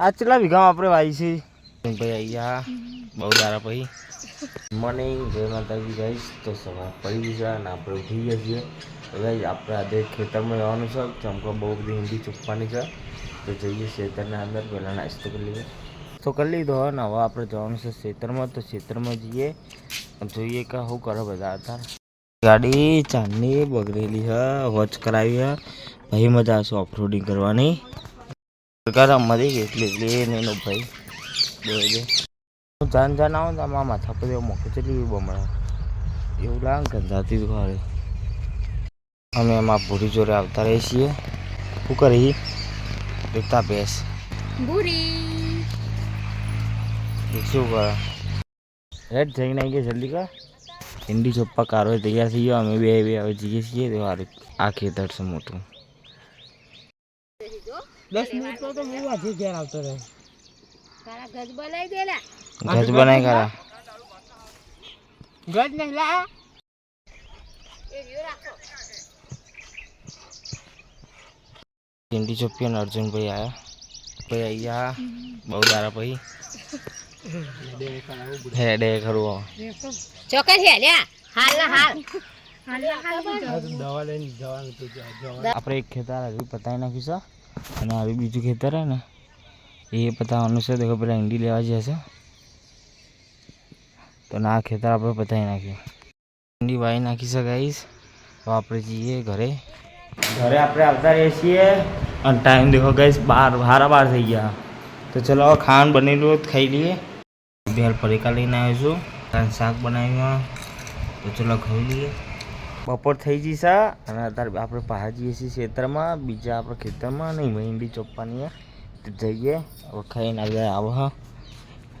આ કેટલા વીઘામાં આપણે વાવી છે? ભાઈ અહીંયા બહુ સારા ભાઈ મને જય માતાજી ગાઈશ તો સવાર પડી ગઈ છે અને આપણે ઉઠી ગયા છીએ. તો ગાઈશ આપણે આજે ખેતરમાં જવાનું છે. ચમકો બહુ બધી હિન્દી ચૂપવાની છે. તો જઈએ ખેતરના અંદર પહેલાં નાસ્તો કરી લઈએ. તો કરી લીધો હોય ને હવે આપણે જવાનું છે ખેતરમાં તો ખેતરમાં જઈએ. જોઈએ કે શું કરે બધા અત્યારે. ગાડી ચાંદની બગડેલી છે વોચ કરાવી છે. ભાઈ મજા આવશે ઓફરોડિંગ કરવાની. સરકાર મરી ગઈ એટલે લે નહીં એનો ભાઈ. બે બે હું જાન જાન આવું ને આમાં માથા પર એવું મોકું ચલી બમણા. એવું લાગે ગંધાતી ઘરે અમે એમાં ભૂરી જોડે આવતા રહીએ છીએ. શું કરી? દેખતા ભેંસ ભૂરી. શું કરે? રેડ થઈ નાખી ગયા જલ્દી કા? હિન્દી ચોપ્પા કારો તૈયાર થઈ ગયો. અમે બે બે હવે જઈએ છીએ. તો આ ખેતર છે મોટું. દસ મિનિટ તો હું આજે ઘેર આવતો રહ્યો તારા ગજ બનાવી દેલા ગજ બનાવી કરા ગજ નહીં લા. એ રહ્યો ચોપ્પી અને અર્જુનભાઈ આવ્યા ભાઈ અહીંયા બહુ સારા પછી હે ખરું ચોક્કસ છે લ્યા. હાલ ના હાલ. દવા લઈને જવાનું હતું આપણે એક ખેતર હજુ પતાવી નાખ્યું છે. અને આવી બીજું ખેતર હે ને, એ પતાવવાનું છે તો પેલા ઈંડી લેવા જશે તો ના ખેતર આપણે પતાવી નાખ્યું ઈંડી વાવી નાખી શકાઈશ તો આપણે જઈએ ઘરે. ઘરે આપણે આવતા રહીએ છીએ. અને ટાઈમ દેખો ગઈશ બાર હારા બાર થઈ ગયા. તો ચલો હવે ખાવાનું બનેલું ખાઈ લઈએ. બેલ પરીકા લઈને આવ્યો છું. શાક બનાવ્યું. તો ચલો ખાઈ લઈએ. બપોર થઈ જઈશા અને અત્યારે આપણે પહાડ જઈએ છીએ ખેતરમાં બીજા આપણે ખેતરમાં નહીં મહેંદી ચોપવાની. તો જઈએ હવે ખાઈને આગળ આવો હા.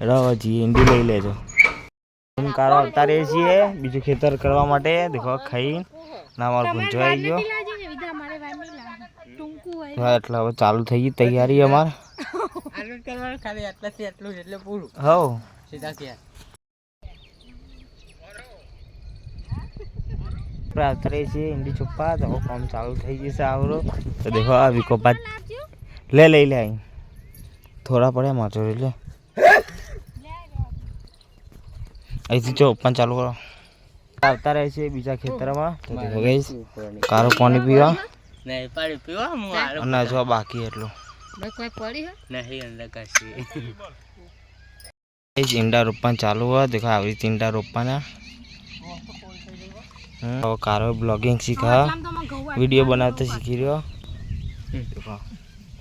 જી જઈએ ઈંડી લઈ લેજો. કારો આવતા રહીએ છીએ બીજું ખેતર કરવા માટે. દેખો ખાઈ ના મારો ગુંજો આવી ગયો. હા એટલે હવે ચાલુ થઈ ગઈ તૈયારી અમારે. આટલું જ કરવાનું ખાલી આટલાથી આટલું જ એટલે પૂરું. હવ સીધા ક્યાં આપણે આવતા રહીએ છીએ ઈંડી ચોપ્પા તો કામ ચાલુ થઈ જશે આવરો. તો દેખો આ વિકોપા લે લઈ લે અહીં. થોડા પડ્યા માચો લે અહીંથી જો પણ ચાલુ કરો. આવતા રહે છે બીજા ખેતરમાં. તો દેખો ગઈશ કારો પાણી પીવા? નહીં પાડી પીવા હું અને જો બાકી એટલું. નહીં અંદર કશી ઈંડા રોપવાનું ચાલુ હોય. દેખો આવી રીતે ઈંડા રોપવાના. કારો બ્લોગિંગ શીખા વીડિયો બનાવતા શીખી રહ્યો દેખો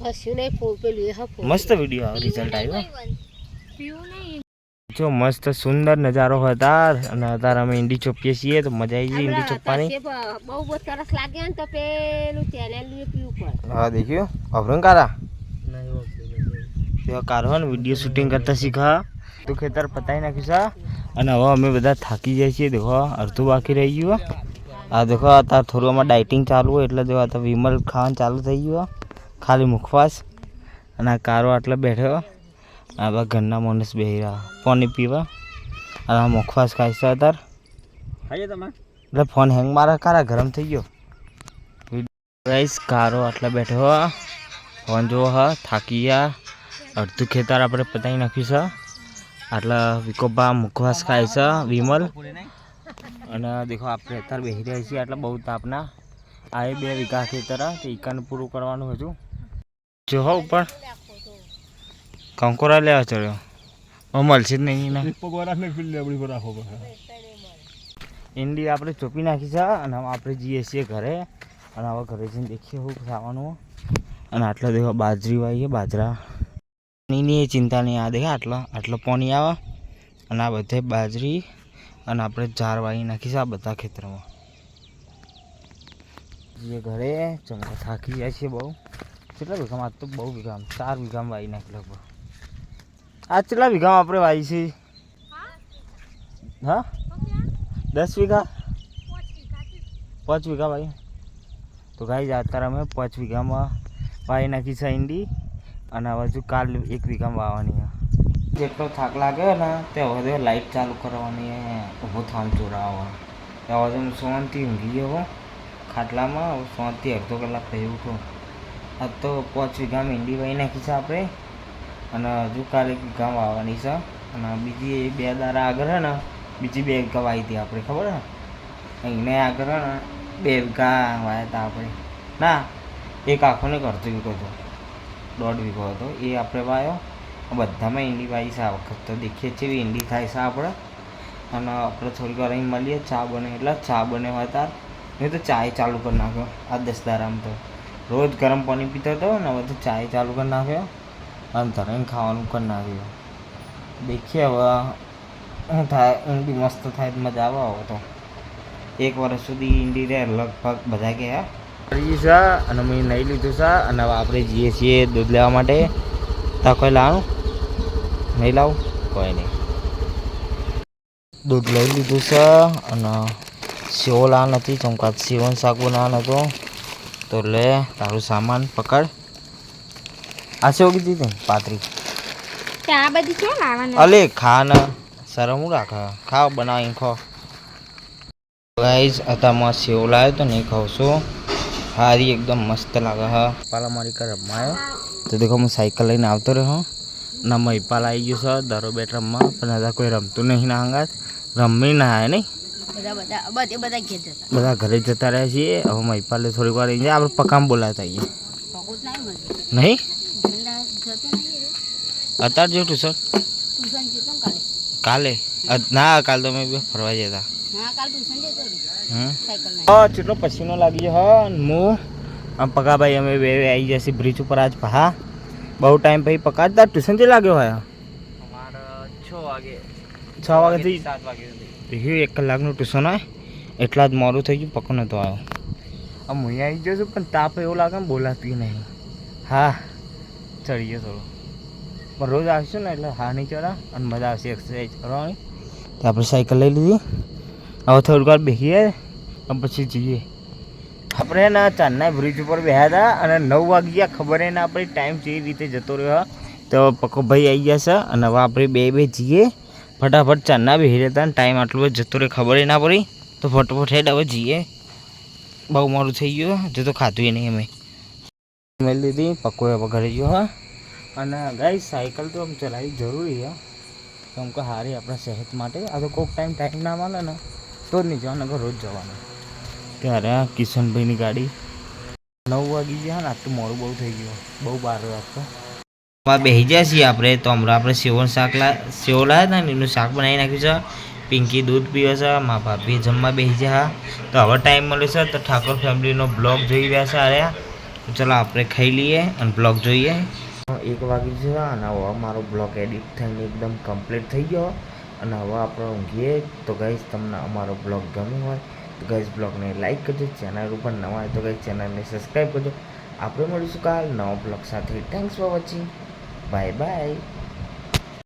હસ્યું નહીં ફૂલ પેલું એ હા ફૂલ મસ્ત વીડિયો રિઝલ્ટ આવ્યો પીવું નહીં જો મસ્ત સુંદર નજારો હતા અને અત્યારે અમે ઈંડી ચોપીએ છીએ તો મજા આવી ગઈ ઈંડી ચોપવાની બહુ બહુ સરસ લાગે ને તો પેલું ચેલેન્જ પીવું પડે હા દેખ્યું અભરંગ કારા નહીં ઓકે તેઓ કારો ને વીડિયો શૂટિંગ કરતા શીખા તો ખેતર પતાવી નાખ્યું છે અને હવે અમે બધા થાકી જાય છીએ દેખો અડધું બાકી રહી ગયું આ દેખો અત્યારે થોડું આમાં ડાયટિંગ ચાલુ હોય એટલે દેખો અત્યારે વિમલ ખાવાનું ચાલુ થઈ ગયું ખાલી મુખવાસ અને આ કારો આટલે બેઠો આ બધા ઘરના માણસ બેહી રહ્યા પાણી પીવા. અને આ મુખવાસ ખાઈશ અત્યારે ખાઈએ તમે? એટલે ફોન હેંગ મારે કારા ગરમ થઈ ગયો. ગાઈસ કારો આટલા બેઠો હો. ફોન જોવો હા. થાકી ગયા. અડધું ખેતર આપણે પતાવી નાખ્યું છે આટલા વિકોબા મુખવાસ ખાય છે વિમલ. અને દેખો આપણે અત્યારે બેસી રહ્યા છીએ આટલા બહુ તાપના. આ બે વીઘા ખેતર તે ઈકાને પૂરું કરવાનું હજુ. જો હો ઉપર. કંકોરા લેવા ચડ્યો. મળશે જ નહીં ઈંડી આપણે ચોપી નાખી છે અને આપણે જઈએ છીએ ઘરે. અને હવે ઘરે જઈને દેખીએ શું ખાવાનું. અને આટલા દેખો બાજરી વાઈએ બાજરા. પાણીની એ ચિંતા નહીં આ દેખા આટલો આટલો પાણી આવે. અને આ બધે બાજરી અને આપણે ઝાર વાવી નાખીશું આ બધા ખેતરમાં. જે ઘરે ચમકા થાકી જાય છે બહુ. કેટલા વીઘામાં? આજ તો બહુ વીઘામાં. ચાર વીઘામાં વાવી નાખી લગભગ. આજ કેટલા વીઘામાં આપણે વાવી છે? હા? દસ વીઘા? પાંચ વીઘા ભાઈ તો ગાઈ અત્યારે અમે પાંચ વીઘામાં વાવી નાખી છે ઈંડી. અને હવે હજુ કાલ એક વીઘામાં વાવવાની જેટલો થાક લાગ્યો ને, તે હવે લાઈટ ચાલુ કરવાની ઊભો થામ ચોરાવવા હવે તો હું શાંતિ ઊંઘી ગયો ખાટલામાં શાંતિ અડધો કલાક થઈ ઉઠો. આ તો પાંચ વીઘામાં ઈંડી વાવી નાખી છે આપણે. અને હજુ કાલે વીઘા વાવવાની છે. અને બીજી એ બે દારા આગળ ને, બીજી બે વીઘા વાવી હતી આપણે, ખબર ને એને આગળ ને, બે વીઘા વાયા હતા આપણે. ના, એક આખો ને અડધો વીઘો હતો. દોઢ વીઘો હતો. એ આપણે વાયો. બધામાં ઈંડી વાવી છે. આ વખત તો દેખીએ છીએ ઈંડી થાય છે આપણે. અને આપણે થોડીક વાર અહીં મળીએ. ચા બને એટલે ચા બને હોય તાર. મેં તો ચાય ચાલુ કરી નાખ્યો આ દસ દારામ તો. રોજ ગરમ પાણી પીતો હતો ને હવે તો ચાય ચાલુ કરી નાખ્યો. અને ધરાઈને ખાવાનું કરી નાખ્યું. દેખીએ હવે શું થાય. ઈંડી મસ્ત થાય મજા આવે હવે તો. એક વર્ષ સુધી ઈંડી રહે. લગભગ બધા કે કરી છે અને મેં નહીં લીધું છે અને હવે આપણે જઈએ છીએ દૂધ લેવા માટે. તા કોઈ લાવું નહીં લાવું? કોઈ નહીં દૂધ લઈ લીધું છે અને સેવો લા નથી ચમકા સેવન શાક ના હતો. તો લે તારું સામાન પકડ. આ સેવ કીધી હતી પાતરી તે આ બધી શું લાવવાના? અલે ખા ને શરમ હું રાખે? ખાવ બનાવી ખો. ગાઈઝ અત્યારમાં સેવ લાવ્યો તો નહીં ખાઉં હારી એકદમ મસ્ત લાગે હા પાલા મારી કર રમાયો તો દેખો હું સાયકલ લઈને આવતો રહ્યો ના મહિપાલ આવી ગયો છે દરો બેટ રમવા પણ હતા કોઈ રમતું નહીં ના હંગાત રમી ના આવે નહીં બધા ઘેર જતા રહ્યા છીએ હવે મહીપાલે થોડીક વાર જાય આપણે પકામ બોલાતા આવીએ નહીં અત્યારે જો ટ્યુશન કાલે ના કાલે તો અમે બે ફરવા જતા હા કેટલો પસીનો લાગી છે હા અને હું આમ પકાભાઈ અમે બે આવી જશે બ્રિજ ઉપર આજ પહા બહુ ટાઈમ પછી પકાતા ટ્યુશન જે લાગ્યો હોય? છ વાગે. છ વાગ્યાથી સાત વાગે સુધી. એક કલાકનું ટ્યુશન હોય? એટલા જ મોડું થઈ ગયું પકો નતો આવ્યો આમ હું આવી ગયો છું પણ તાપ એવો લાગે ને બોલાતી નહીં. હા ચડી ગયો થોડો. પણ રોજ આવશું ને એટલે હા નહીં ચડા અને મજા આવશે એક્સરસાઇઝ કરવાની. તો આપણે સાયકલ લઈ લીધી. હવે થોડીક વાર બેસીએ અને પછી જઈએ. આપણે ને ચાંદના બ્રિજ ઉપર બેહ્યા હતા અને નવ વાગ્યા ખબર ના આપણી ટાઈમ જે રીતે જતો રહ્યો. તો પકોભાઈ આવી ગયા છે અને હવે આપણે બે બે જઈએ. ફટાફટ ચાંદના બેસી રહેતા ટાઈમ આટલો બધો જતો રહ્યો, ખબર ના પડી? તો ફટાફટ હેડ હવે જઈએ. બહુ મોડું થઈ ગયું જો તો ખાધું નહીં અમે. મેળ લીધી પક્કો હવે ઘરે ગયો, હા. અને ગાઈ સાયકલ તો આમ ચલાવી જરૂરી હા કેમ કે સારી આપણા સેહત માટે. આ તો કોઈક ટાઈમ ટાઈમ ના મળે ને. તો જ નહીં જવાનું રોજ જવાનું. ત્યારે આ કિશનભાઈની ગાડી. નવ વાગી ગયા ને આટલું મોડું બહુ થઈ ગયું. બહુ બાર રાખતો બેસી ગયા છીએ આપણે. તો હમણાં આપણે સેવન શાક લા સેવ લાવ્યા હતા ને એનું શાક બનાવી નાખ્યું છે. પિંકી દૂધ પીવે છે મા ભાભી જમવા બેસી ગયા. તો હવે ટાઈમ મળ્યો છે તો ઠાકોર ફેમિલીનો બ્લોગ જોઈ રહ્યા છે અરે ચાલો આપણે ખાઈ લઈએ અને બ્લોગ જોઈએ. એક વાગી છે અને હવે મારો બ્લોગ એડિટ થઈને એકદમ કમ્પ્લીટ થઈ ગયો. અને હવે આપણે ઊંઘીએ. તો ગાઈઝ તમને અમારો બ્લોગ ગમ્યો હોય, તો ગાઈઝ બ્લોગને લાઈક કરજો ચેનલ ઉપર નવા હોય તો ગાઈઝ ચેનલને સબસ્ક્રાઈબ કરજો. આપણે મળીશું કાલ નવા બ્લોગ સાથે. Thanks for watching bye bye